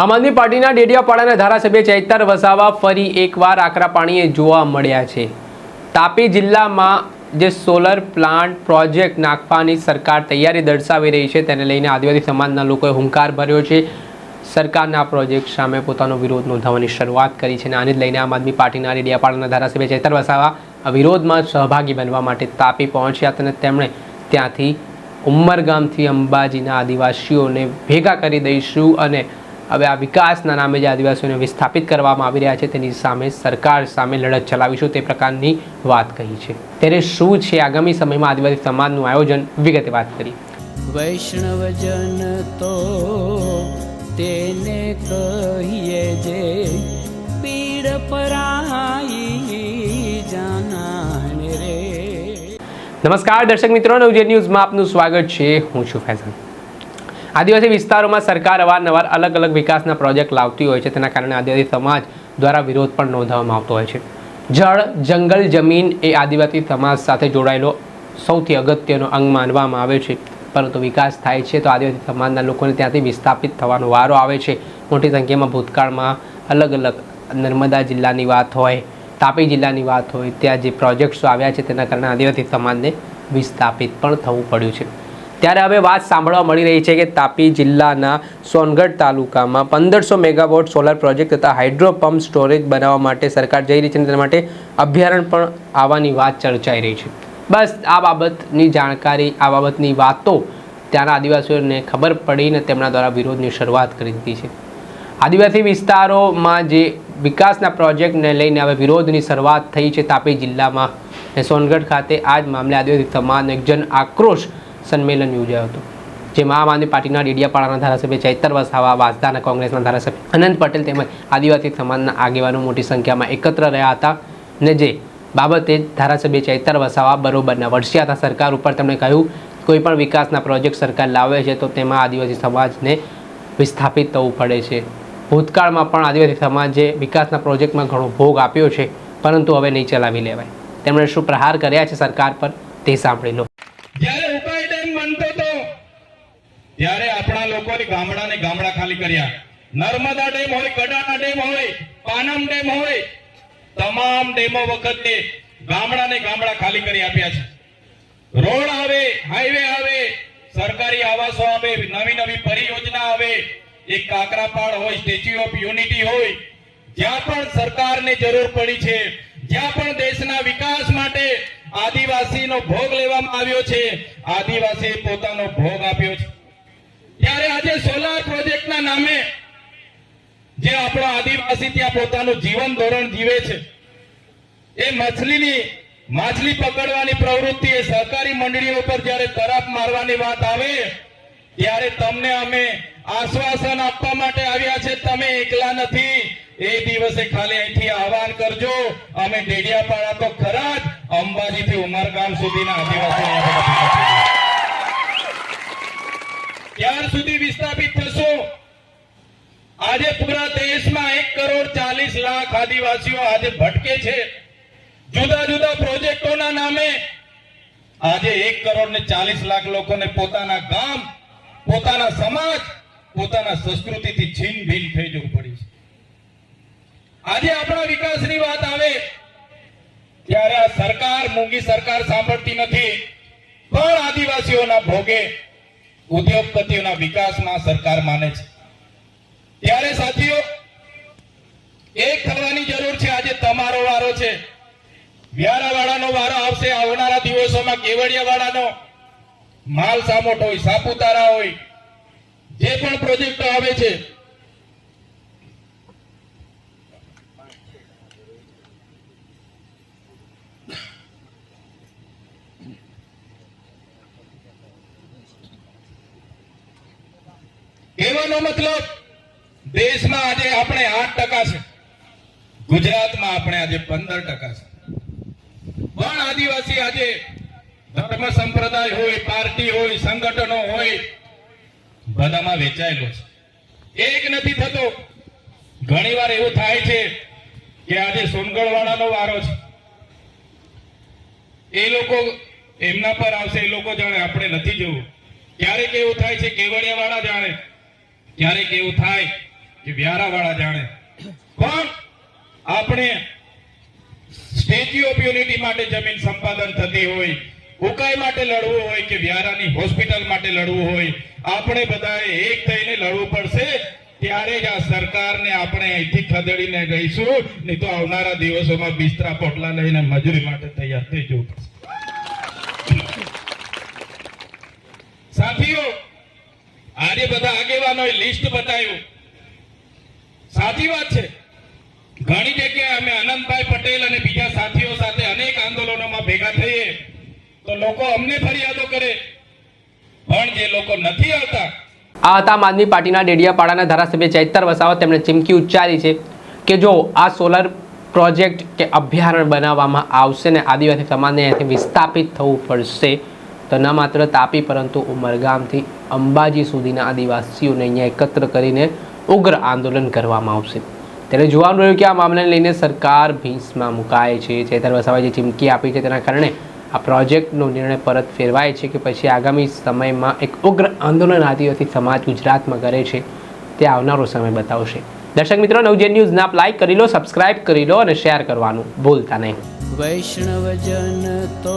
આમ આદમી પાર્ટીના ડેડિયાપાડાના ધારાસભ્ય ચૈતર વસાવા ફરી એકવાર આકરા પાણીએ જોવા મળ્યા છે. તાપી જિલ્લામાં જે સોલર પ્લાન્ટ પ્રોજેક્ટ નાખવાની સરકાર તૈયારી દર્શાવી રહી છે, તેને લઈને આદિવાસી સમાજના લોકોએ હુંકાર ભર્યો છે. સરકારના પ્રોજેક્ટ સામે પોતાનો વિરોધ નોંધાવવાની શરૂઆત કરી છે અને આને જ લઈને આમ આદમી પાર્ટીના ડેડિયાપાડાના ધારાસભ્ય ચૈતર વસાવા વિરોધમાં સહભાગી બનવા માટે તાપી પહોંચ્યા અને તેમણે ત્યાંથી ઉમરગામથી અંબાજીના આદિવાસીઓને ભેગા કરી દઈશું અને હવે આ વિકાસના નામે જે આદિવાસીઓને વિસ્થાપિત કરવામાં આવી રહ્યા છે તેની સામે સરકાર સામે લડત ચલાવીશું તે પ્રકારની વાત કહી છે. ત્યારે શું છે આગામી સમયમાં આદિવાસી સમાજનું આયોજન? વિગતે વાત કરી. વૈષ્ણવજન તો તેને કહીએ જે પીડ પરાઈ જાનાને રે. નમસ્કાર દર્શક મિત્રો નવજે ન્યૂઝમાં આપનું સ્વાગત છે. હું છું ફૈઝાન. આદિવાસી વિસ્તારોમાં સરકાર અવારનવાર અલગ અલગ વિકાસના પ્રોજેક્ટ લાવતી હોય છે. તેના કારણે આદિવાસી સમાજ દ્વારા વિરોધ પણ નોંધવામાં આવતો હોય છે. જળ, જંગલ, જમીન એ આદિવાસી સમાજ સાથે જોડાયેલો સૌથી અગત્યનો અંગ માનવામાં આવે છે. પરંતુ વિકાસ થાય છે તો આદિવાસી સમાજના લોકોને ત્યાંથી વિસ્થાપિત થવાનો વારો આવે છે. મોટી સંખ્યામાં ભૂતકાળમાં અલગ અલગ નર્મદા જિલ્લાની વાત હોય, તાપી જિલ્લાની વાત હોય, ત્યાં જે પ્રોજેક્ટ્સો આવ્યા છે, તેના કારણે આદિવાસી સમાજને વિસ્થાપિત પણ થવું પડ્યું છે. ત્યારે હવે વાત સાંભળવા મળી રહી છે કે તાપી જિલ્લાના સોનગઢ તાલુકામાં પંદરસો મેગાવોટ સોલર પ્રોજેક્ટ તથા હાઇડ્રો પંપ સ્ટોરેજ બનાવવા માટે સરકાર જઈ રહી છે તેના માટે અભયારણ્ય પણ આવવાની વાત ચર્ચાઈ રહી છે. બસ આ બાબતની જાણકારી, આ બાબતની વાતો ત્યાંના આદિવાસીઓને ખબર પડીને તેમના દ્વારા વિરોધની શરૂઆત કરી દીધી છે. આદિવાસી વિસ્તારોમાં જે વિકાસના પ્રોજેક્ટને લઈને હવે વિરોધની શરૂઆત થઈ છે તાપી જિલ્લામાં. સોનગઢ ખાતે આ જ મામલે આદિવાસી સમાજનો એક જન આક્રોશ સંમેલન યોજાયો હતો. જેમાં આમ આદમી પાર્ટીના ડેડિયાપાડાના ધારાસભ્ય ચૈતર વસાવા, વાસદાના કોંગ્રેસના ધારાસભ્ય અનંત પટેલ તેમજ આદિવાસી સમાજના આગેવાનો મોટી સંખ્યામાં એકત્ર રહ્યા હતા ને જે બાબતે ધારાસભ્ય ચૈતર વસાવા બરોબરના વરસ્યા હતા. સરકાર ઉપર તેમણે કહ્યું, કોઈ પણ વિકાસના પ્રોજેક્ટ સરકાર લાવે છે તો તેમાં આદિવાસી સમાજને વિસ્થાપિત થવું પડે છે. ભૂતકાળમાં પણ આદિવાસી સમાજે વિકાસના પ્રોજેક્ટમાં ઘણો ભોગ આપ્યો છે, પરંતુ હવે નહીં ચલાવી લેવાય. તેમણે શું પ્રહાર કર્યા છે સરકાર પર તે સાંભળી લો જ્યારે ઉકાઈ ડેમ બનતો હતો ત્યારે આપણા લોકોની ગામડાને ગામડા ખાલી કર્યા. નર્મદા ડેમ હોય, ગડાના ડેમ હોય, પાનમ ડેમ હોય, તમામ ડેમો વખતે ગામડાને ગામડા ખાલી કરી આપ્યા છે. રોડ આવે, હાઈવે આવે, સરકારી આવાસો આવે, નવી નવી પરિયોજના આવે, એક કાકરાપાડ હોય, સ્ટેચ્યુ ઓફ યુનિટી હોય, જ્યાં પણ સરકારને જરૂર પડી છે, જ્યાં પણ દેશના વિકાસ માટે આદિવાસીનો ભોગ લેવામાં આવ્યો છે, આદિવાસીએ પોતાનો ભોગ આપ્યો છે. ત્યારે આજે સોલાર પ્રોજેક્ટના નામે જે આપણો આદિવાસી ત્યાં પોતાનું જીવન ધોરણ જીવે છે, એ માછલીની, માછલી પકડવાની પ્રવૃત્તિ, એ સહકારી મંડળીઓ પર જ્યારે તરાપ મારવાની વાત આવે, ત્યારે તમને અમે આશ્વાસન આપવા માટે આવ્યા છે, તમે એકલા નથી. એ દિવસે ખાલી અહીંથી આહવાન કરજો, અમે ડેડિયાપાડા તો ખરા જ અંબાજીથી ઉમરગામ સુધીના આદિવાસીઓ ક્યાર સુધી વિસ્થાપિત થશો, આજે પૂરા દેશમાં એક કરોડ ચાલીસ લાખ આદિવાસીઓ આજે ભટકે છે. જુદા જુદા પ્રોજેક્ટોના નામે આજે એક કરોડ ને ચાલીસ લાખ લોકોને પોતાના ગામ, પોતાના સમાજ, પોતાના સંસ્કૃતિથી છીન ભીન થઈ જવું પડી છે. આજે આપણા વિકાસની વાત આવે, ત્યારે આ સરકાર મૂંગી સરકાર સાંભળતી નથી. પણ આદિવાસીઓના ભોગે ઉદ્યોગપતિઓના વિકાસમાં સરકાર માને છે. ત્યારે સાથીઓ એક થવાની જરૂર છે, આજે તમારો વારો છે. વ્યારાવાળાનો વારો આવશે, આવનારા દિવસોમાં કેવડિયાવાળાનો માલ સામોટ હોય, સાપુતારા હોય, જે પણ પ્રોજેક્ટો આવે છે કહેવાનો મતલબ દેશમાં આજે આપણે આઠ ટકા છે. ગુજરાતમાં આપણે આજે પંદર ટકા છે. પણ આદિવાસી આજે ધર્મ સંપ્રદાય હોય, પાર્ટી હોય, સંગઠનો હોય, બધામાં વેચાયેલો છે. એક નથી થતો. ઘણી વાર એવું થાય છે કે આજે સોનગઢ વાળાનો વારો છે. એ લોકો એમના પર આવશે, એ લોકો જાણે આપણે નથી જવું. ક્યારેક એવું થાય છે કેવડિયા વાળા જાણે ક્યારેક એવું થાય કે વ્યારાવાળા જાણે. પણ આપણે સ્ટેચ્યુ ઓફ યુનિટી માટે જમીન સંપાદન થતી હોય, ઉકાઈ માટે લડવું હોય કે વ્યારાની હોસ્પિટલ માટે લડવું હોય, આપણે બધાએ એક થઈને લડવું પડશે, ત્યારે જ આ સરકારને આપણે અહીંથી ખદેડીને રહીશું નહીં તો આવનારા દિવસોમાં બિસ્તરા પોટલા લઈને મજૂરી માટે તૈયાર થઈ જવું પડશે. સાથીઓ આજે બધા આગેવાનોએ લિસ્ટ બતાવ્યું. સાચી વાત છે. ઘણી જગ્યાએ અમે આનંદભાઈ પટેલ અને બીજા સાથીઓ સાથે અનેક આંદોલનોમાં ભેગા થઈએ. તો લોકો અમને ફરિયાદો કરે. પણ જે લોકો નથી આવતા, આ હતા આમ આદમી પાર્ટીના ડેડિયાપાડાના ધારાસભ્ય ચૈતર વસાવત તેમણે ચીમકી ઉચ્ચારી છે કે જો આ સોલર પ્રોજેક્ટ કે અભયારણ્ય બનાવવામાં આવશે ને આદિવાસી સમાજને અહીંથી વિસ્થાપિત થવું પડશે તો ન માત્ર તાપી પરંતુ ઉમરગામથી અંબાજી સુધીના આદિવાસીઓને અહીંયા એકત્ર કરીને ઉગ્ર આંદોલન કરવામાં આવશે. ત્યારે જોવાનું રહ્યું કે આ મામલાને લઈને સરકાર ભીંસમાં મુકાય છે. ચેતર વસાવાએ જે ચીમકી આપી છે તેના કારણે આ પ્રોજેક્ટનો નિર્ણય પરત ફેરવાય છે કે પછી આગામી સમયમાં એક ઉગ્ર આંદોલન આદિવાસી સમાજ ગુજરાતમાં કરે છે તે આવનારો સમય બતાવશે. દર્શક મિત્રો, નવજેન ન્યૂઝ નાપ લાઈક કરી લો, સબસ્ક્રાઇબ કરી લો અને શેર કરવાનું ભૂલતા નહીં. વૈષ્ણવજન તો